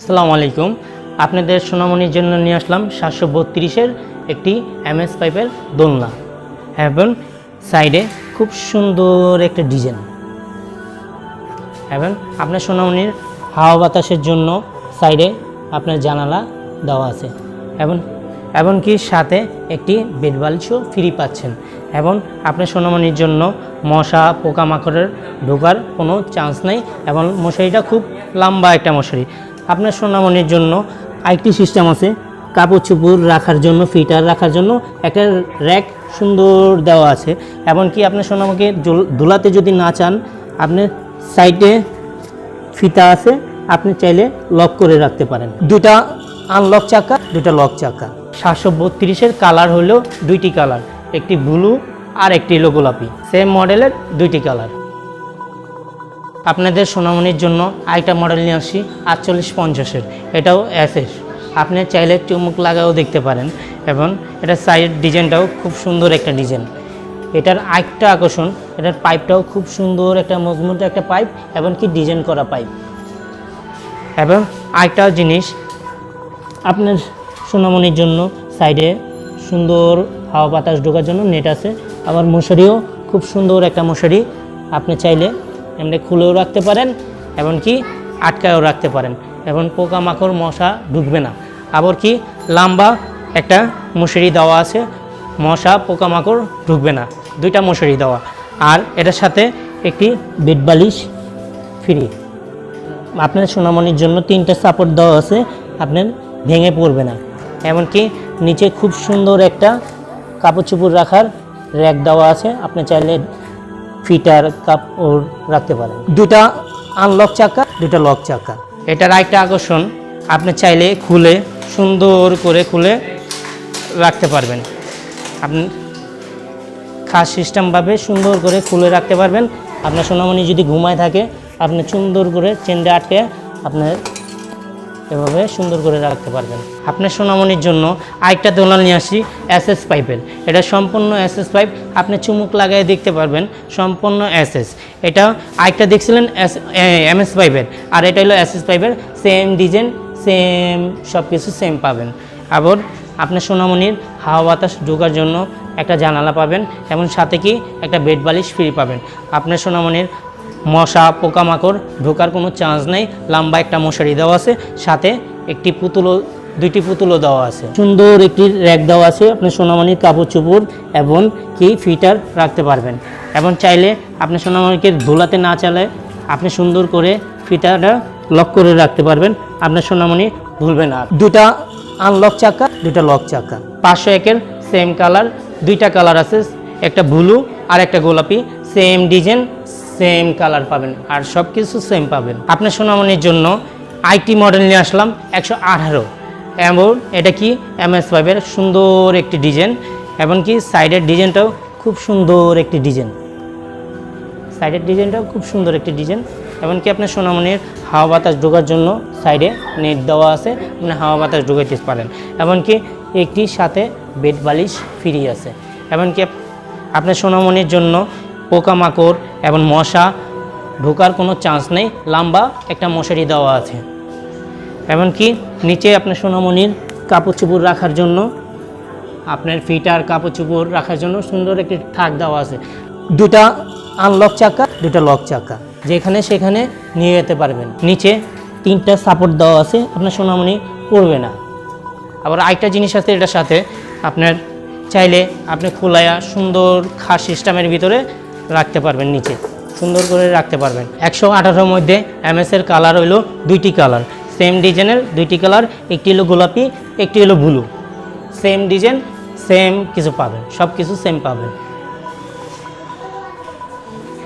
আসসালামু আলাইকুম। আপনাদের সোনামণির জন্য নিয়ে আসলাম সাতশো বত্রিশের একটি এমএস পাইপের দোলনা। এবং সাইডে খুব সুন্দর একটা ডিজাইন। এবং আপনার সোনামণির হাওয়া বাতাসের জন্য সাইডে আপনার জানালা দেওয়া আছে। এবং, এমনকি সাথে একটি বেড বালিশও ফ্রি পাচ্ছেন। এবং আপনার সোনামণির জন্য মশা, পোকামাকড়ের ঢোকার কোনো চান্স নেই। এবং মশারিটা খুব লম্বা একটা মশারি। আপনার সোনামণির জন্য আরেকটি সিস্টেম আছে, কাপড় চুপড় রাখার জন্য, ফিটার রাখার জন্য একটা র্যাক সুন্দর দেওয়া আছে। এমনকি আপনার সোনামাকে দোলাতে যদি না চান, আপনি সাইডে ফিতা আছে, আপনি চাইলে লক করে রাখতে পারেন। দুটা আনলক চাকা দুটা লক চাকা। সাতশো বত্রিশের কালার হলো দুইটি কালার একটি ব্লু আর একটি হলো গোলাপি। সেম মডেলের দুইটি কালার আপনাদের সোনামণির জন্য আরেকটা মডেল নিয়ে আসি, আটচল্লিশ পঞ্চাশের। এটাও অ্যাসেস আপনি চাইলে চুমুক লাগাও দেখতে পারেন। এবং এটা সাইড ডিজাইনটাও খুব সুন্দর একটা ডিজাইন। এটার আরেকটা আকর্ষণ, এটার পাইপটাও খুব সুন্দর একটা মজবুত একটা পাইপ এবং কি ডিজাইন করা পাইপ এবং আরেকটা জিনিস, আপনার সোনামণির জন্য সাইডে সুন্দর হাওয়া বাতাস ঢোকার জন্য নেট আছে। আবার মশারিও খুব সুন্দর একটা মশারি। আপনি চাইলে এমনি খুলেও রাখতে পারেন, এমনকি আটকায়ও রাখতে পারেন। এবং পোকামাকড়, মশা ঢুকবে না। আবার কি, লম্বা একটা মশারি দেওয়া আছে, মশা, পোকামাকড় ঢুকবে না। দুইটা মশারি দেওয়া। আর এটার সাথে একটি বেড বালিশ ফ্রি। আপনার সোনামণির জন্য তিনটে সাপোর্ট দেওয়া আছে, আপনার ভেঙে পড়বে না। এমনকি নিচে খুব সুন্দর একটা কাপড় চুপড় রাখার র্যাক দেওয়া আছে। আপনি চাইলে ফিটার কাপড় রাখতে পারেন। দুটা আনলক চাকা দুটা লক চাকা। এটার আরেকটা আকর্ষণ, আপনি চাইলে খুলে, সুন্দর করে খুলে রাখতে পারবেন। আপনি খাস সিস্টেমভাবে সুন্দর করে খুলে রাখতে পারবেন। আপনার সোনামণি যদি ঘুমায় থাকে, আপনি সুন্দর করে চেন্ডে আটকে আপনার এভাবে সুন্দর করে রাখতে পারবেন। আপনার সোনামণির জন্য আরেকটা দোলনা নিয়ে আসি এসএস পাইপের। এটা সম্পূর্ণ এসএস পাইপ, আপনি চুমুক লাগাই দেখতে পারবেন, সম্পূর্ণ এসএস এটা আরেকটা দেখছিলেন, এস এমএস পাইপের। আর এটা হলো এসএস পাইপের সেম ডিজাইন সেম সব কিছু সেম পাবেন। আবার আপনার সোনামণির হাওয়া বাতাস ঢোকার জন্য একটা জানালা পাবেন, এবং সাথে কি একটা বেড বালিশ ফ্রি পাবেন। আপনার সোনামণির মশা পোকামাকড় ঢোকার কোনো চান্স নেই। লম্বা একটা মশারি দেওয়া আছে, সাথে একটি পুতুলও, দুইটি পুতুলও দেওয়া আছে। সুন্দর একটি র্যাক দেওয়া আছে, আপনি সোনামণির কাপড় চোপড় এবং কি ফিটার রাখতে পারবেন। এবং চাইলে আপনি সোনামণিকে ধুলাতে না চালে আপনি সুন্দর করে ফিটারটা লক করে রাখতে পারবেন। আপনার সোনামণি ভুলবে না দুটা আনলক চাকা দুটা লক চাকা। পাঁচশো একের সেম কালার দুইটা কালার আছে, একটা ব্লু আর একটা গোলাপি। সেম ডিজাইন সেম কালার পাবেন আর সব কিছু সেম পাবেন। আপনার সোনামণির জন্য আইটি মডেল নিয়ে আসলাম, একশো আঠারো। এমন, এটা কি? এম এস ফাইভের সুন্দর একটি ডিজাইন এমনকি সাইডের ডিজাইনটাও খুব সুন্দর একটি ডিজাইন সাইডের ডিজাইনটাও খুব সুন্দর একটি ডিজাইন এমনকি আপনার সোনামণির হাওয়া বাতাস ঢোকার জন্য সাইডে নেট দেওয়া আছে, আপনি হাওয়া বাতাস ঢুকাইতে পারেন। এমনকি একটি সাথে বেড বালিশ ফ্রি আছে। এমনকি আপ- আপনার সোনামণির জন্য পোকামাকড় এবং মশা ঢোকার কোনো চান্স নেই। লম্বা একটা মশারি দেওয়া আছে। এমনকি নিচে আপনার সোনামণির কাপড় চুপড় রাখার জন্য, আপনার ফিটার কাপড় চুপড় রাখার জন্য সুন্দর একটি থাক দেওয়া আছে। দুটা আনলক চাকা, দুটা লক চাকা। যেখানে সেখানে নিয়ে যেতে পারবেন। নিচে তিনটা সাপোর্ট দেওয়া আছে, আপনার সোনামণি পড়বে না। আবার আরেকটা জিনিস আছে, এটার সাথে আপনার চাইলে আপনি খোলায়া সুন্দর খাস সিস্টেমের ভিতরে রাখতে পারবেন নিচে। সুন্দর করে রাখতে পারবেন। একশো আঠারোর মধ্যে এম এমএসের কালার হইল দুইটি কালার সেম ডিজাইনের দুইটি কালার একটি হলো গোলাপি, একটি হলো ব্লু সেম ডিজাইন সেম কিছু পাবেন সব কিছু সেম পাবেন।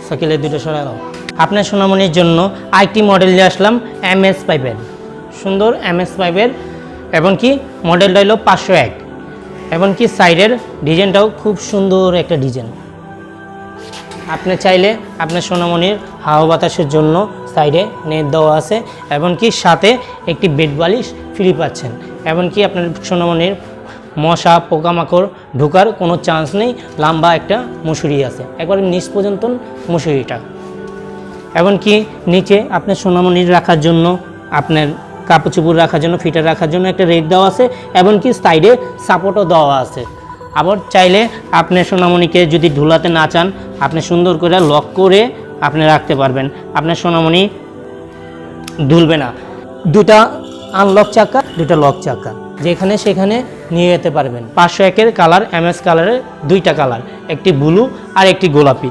সাইকেলের দুটো সরা দাও। আপনার সোনামণির জন্য আরেকটি মডেল নিয়ে আসলাম এম এস পাইপের সুন্দর এম এস পাইপের এবং কি মডেলটা হলো পাঁচশো এক। এমনকি সাইডের ডিজাইনটাও খুব সুন্দর একটা ডিজাইন আপনি চাইলে আপনার সোনামণির হাওয়া বাতাসের জন্য সাইডে নেট দেওয়া আছে, এমনকি সাথে একটি বেড বালিশ ফ্রি পাচ্ছেন। এমনকি আপনার সোনামণির মশা, পোকামাকড় ঢোকার কোনো চান্স নেই, লম্বা একটা মুসুরি আছে। একবারে নিচ পর্যন্ত মুসুরিটা। এমনকি নিচে আপনার সোনামণির রাখার জন্য, আপনার কাপড় চুপড় রাখার জন্য, ফিটার রাখার জন্য একটা রেক দেওয়া আছে, এমনকি সাইডে সাপোর্টও দেওয়া আছে। আবার চাইলে আপনি সোনামণিকে যদি ঢুলাতে না চান, আপনি সুন্দর করে লক করে আপনি রাখতে পারবেন। আপনার সোনামণি দুলবে না। দুটা আনলক চাকা, দুটা লক চাকা। যেখানে সেখানে নিয়ে যেতে পারবেন। পাঁচশো একের কালার এম এস কালারের দুইটা কালার একটি ব্লু আর একটি গোলাপি।